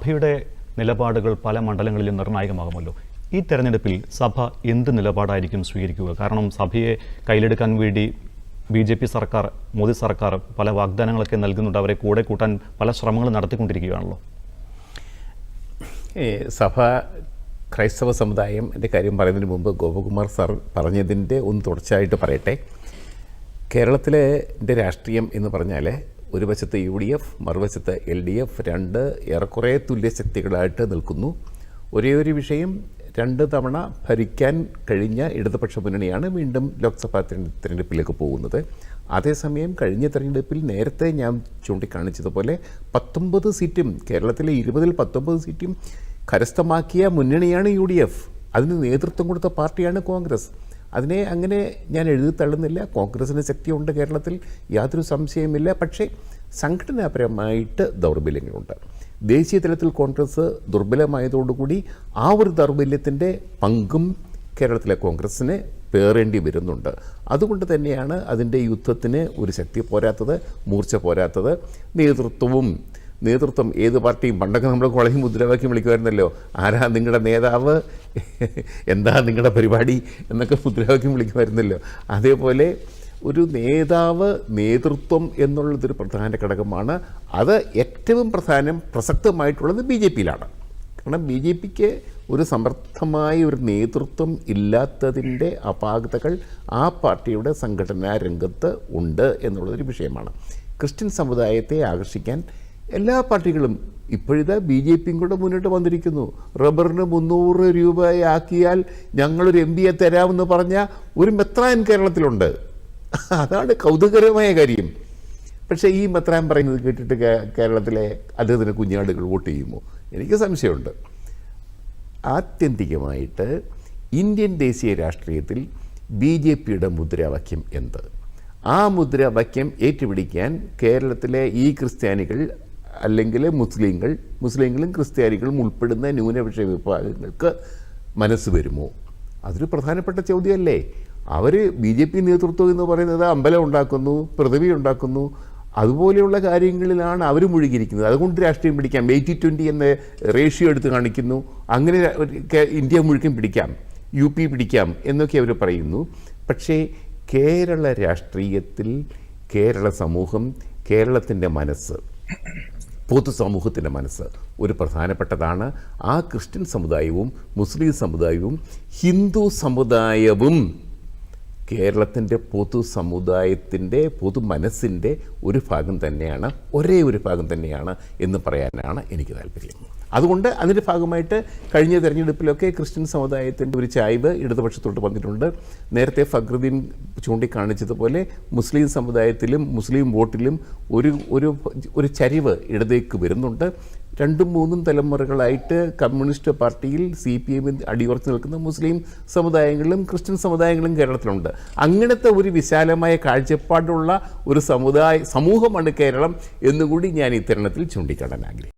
സഭയുടെ നിലപാടുകൾ പല മണ്ഡലങ്ങളിലും നിർണായകമാകുമല്ലോ. ഈ തെരഞ്ഞെടുപ്പിൽ സഭ എന്ത് നിലപാടായിരിക്കും സ്വീകരിക്കുക? കാരണം സഭയെ കയ്യിലെടുക്കാൻ വേണ്ടി ബി ജെ പി സർക്കാർ മോദി സർക്കാർ പല വാഗ്ദാനങ്ങളൊക്കെ നൽകുന്നുണ്ട്. അവരെ കൂടെ കൂട്ടാൻ പല ശ്രമങ്ങളും നടത്തിക്കൊണ്ടിരിക്കുകയാണല്ലോ. സഭ ക്രൈസ്തവ സമുദായം എന്റെ കാര്യം പറയുന്നതിന് മുമ്പ് ഗോപകുമാർ സാർ പറഞ്ഞതിന്റെ ഒന്ന് തുടർച്ചയായിട്ട് പറയട്ടെ. കേരളത്തിലെ രാഷ്ട്രീയം എന്ന് പറഞ്ഞാൽ ഒരു വശത്ത് യു ഡി എഫ് മറുവശത്ത് എൽ ഡി എഫ് രണ്ട് ഏറെക്കുറെ തുല്യശക്തികളായിട്ട് നിൽക്കുന്നു. ഒരേ ഒരു വിഷയം രണ്ട് തവണ ഭരിക്കാൻ കഴിഞ്ഞ ഇടതുപക്ഷ മുന്നണിയാണ് വീണ്ടും ലോക്സഭാ തിരഞ്ഞെ- തിരഞ്ഞെടുപ്പിലേക്ക് പോകുന്നത്. അതേസമയം കഴിഞ്ഞ തെരഞ്ഞെടുപ്പിൽ നേരത്തെ ഞാൻ ചൂണ്ടിക്കാണിച്ചതുപോലെ പത്തൊമ്പത് സീറ്റും കേരളത്തിലെ ഇരുപതിൽ പത്തൊമ്പത് സീറ്റും കരസ്ഥമാക്കിയ മുന്നണിയാണ് യു ഡി എഫ്. അതിന് നേതൃത്വം കൊടുത്ത പാർട്ടിയാണ് കോൺഗ്രസ്. അതിനെ അങ്ങനെ ഞാൻ എഴുതി തള്ളുന്നില്ല. കോൺഗ്രസിന് ശക്തിയുണ്ട് കേരളത്തിൽ. യാതൊരു സംശയമില്ല പക്ഷേ സംഘടനാപരമായിട്ട് ദൗർബല്യങ്ങളുണ്ട്. ദേശീയ തലത്തിൽ കോൺഗ്രസ് ദുർബലമായതോടുകൂടി ആ ഒരു ദൗർബല്യത്തിന്റെ പങ്കും കേരളത്തിലെ കോൺഗ്രസ്സിന് പേറേണ്ടി വരുന്നുണ്ട്. അതുകൊണ്ട് തന്നെയാണ് അതിന്റെ യുദ്ധത്തിന് ഒരു ശക്തി പോരാത്തത് മൂർച്ച പോരാത്തത് നേതൃത്വവും നേതൃത്വം ഏത് പാർട്ടിയും പണ്ടൊക്കെ നമ്മൾ കോളേജ് മുദ്രാവാക്യം വിളിക്കുമായിരുന്നല്ലോ. ആരാ നിങ്ങളുടെ നേതാവ്? എന്താ നിങ്ങളുടെ പരിപാടി എന്നൊക്കെ മുദ്രാവാക്യം വിളിക്കുമായിരുന്നല്ലോ. അതേപോലെ ഒരു നേതാവ് നേതൃത്വം എന്നുള്ളതൊരു പ്രധാന ഘടകമാണ്. അത് ഏറ്റവും പ്രധാനം പ്രസക്തമായിട്ടുള്ളത് ബി ജെ പിയിലാണ്. കാരണം ബി ജെ പിക്ക് ഒരു സമർത്ഥമായ ഒരു നേതൃത്വം ഇല്ലാത്തതിന്റെ അപാകതകൾ ആ പാർട്ടിയുടെ സംഘടനാ രംഗത്ത് ഉണ്ട് എന്നുള്ളതൊരു വിഷയമാണ്. ക്രിസ്ത്യൻ സമുദായത്തെ ആകർഷിക്കാൻ എല്ലാ പാർട്ടികളും ഇപ്പോഴിതാ ബി ജെ പിയും കൂടെ മുന്നോട്ട് വന്നിരിക്കുന്നു. റബ്ബറിന് മുന്നൂറ് രൂപയാക്കിയാൽ ഞങ്ങളൊരു എം പിയെ തരാമെന്ന് പറഞ്ഞ ഒരു മെത്രാൻ കേരളത്തിലുണ്ട്. അതാണ് കൗതുകരമായ കാര്യം. പക്ഷേ ഈ മെത്രാൻ പറയുന്നത് കേട്ടിട്ട് കേരളത്തിലെ അദ്ദേഹത്തിന് കുഞ്ഞാടുകൾ വോട്ട് ചെയ്യുമോ? എനിക്ക് സംശയമുണ്ട്. ആത്യന്തികമായിട്ട് ഇന്ത്യൻ ദേശീയ രാഷ്ട്രീയത്തിൽ ബി ജെ പിയുടെ മുദ്രാവാക്യം എന്ത്? ആ മുദ്രാവാക്യം ഏറ്റുപിടിക്കാൻ കേരളത്തിലെ ഈ ക്രിസ്ത്യാനികൾ അല്ലെങ്കിൽ മുസ്ലിങ്ങൾ മുസ്ലിങ്ങളും ക്രിസ്ത്യാനികളും ഉൾപ്പെടുന്ന ന്യൂനപക്ഷ വിഭാഗങ്ങൾക്ക് മനസ്സ് വരുമോ? അതൊരു പ്രധാനപ്പെട്ട ചോദ്യമല്ലേ. അവർ ബി ജെ പി നേതൃത്വം എന്ന് പറയുന്നത് അമ്പലം ഉണ്ടാക്കുന്നു പൃഥ്വി ഉണ്ടാക്കുന്നു. അതുപോലെയുള്ള കാര്യങ്ങളിലാണ് അവർ മുഴുകിയിരിക്കുന്നത്. അതുകൊണ്ട് രാഷ്ട്രീയം പിടിക്കാം. എയ്റ്റി ട്വന്റി എന്ന റേഷ്യോ എടുത്ത് കാണിക്കുന്നു. അങ്ങനെ ഇന്ത്യ മുഴുവൻ പിടിക്കാം. യു പി പിടിക്കാം എന്നൊക്കെ അവർ പറയുന്നു. പക്ഷേ കേരള രാഷ്ട്രീയത്തിൽ കേരള സമൂഹം കേരളത്തിന്റെ മനസ്സ് പൊതുസമൂഹത്തിന്റെ മനസ്സ്. ഒരു പ്രധാനപ്പെട്ടതാണ് ആ ക്രിസ്ത്യൻ സമുദായവും മുസ്ലിം സമുദായവും ഹിന്ദു സമുദായവും കേരളത്തിന്റെ പൊതു സമുദായത്തിന്റെ പൊതു മനസ്സിന്റെ ഒരു ഭാഗം തന്നെയാണ് ഒരേ ഒരു ഭാഗം തന്നെയാണ് എന്ന് പറയാനാണ് എനിക്ക് താല്പര്യം. അതുകൊണ്ട് അതിന്റെ ഭാഗമായിട്ട് കഴിഞ്ഞ തെരഞ്ഞെടുപ്പിലൊക്കെ ക്രിസ്ത്യൻ സമുദായത്തിന്റെ ഒരു ചായ്വ് ഇടതുപക്ഷത്തോട്ട് വന്നിട്ടുണ്ട്. നേരത്തെ ഫക്രുദ്ദീൻ ചൂണ്ടിക്കാണിച്ചതുപോലെ മുസ്ലിം സമുദായത്തിലും മുസ്ലിം വോട്ടിലും ഒരു ഒരു ഒരു ചരിവ് ഇടതേക്ക് വരുന്നുണ്ട്. രണ്ടും മൂന്നും തലമുറകളായിട്ട് കമ്മ്യൂണിസ്റ്റ് പാർട്ടിയിൽ സി പി എമ്മിൽ അടിയുറച്ച് നിൽക്കുന്ന മുസ്ലിം സമുദായങ്ങളിലും ക്രിസ്ത്യൻ സമുദായങ്ങളും കേരളത്തിലുണ്ട്. അങ്ങനത്തെ ഒരു വിശാലമായ കാഴ്ചപ്പാടുള്ള ഒരു സമുദായ സമൂഹമാണ് കേരളം എന്നുകൂടി ഞാൻ ഈ തരുണത്തിൽ ചൂണ്ടിക്കാണാൻ ആഗ്രഹിക്കുന്നു.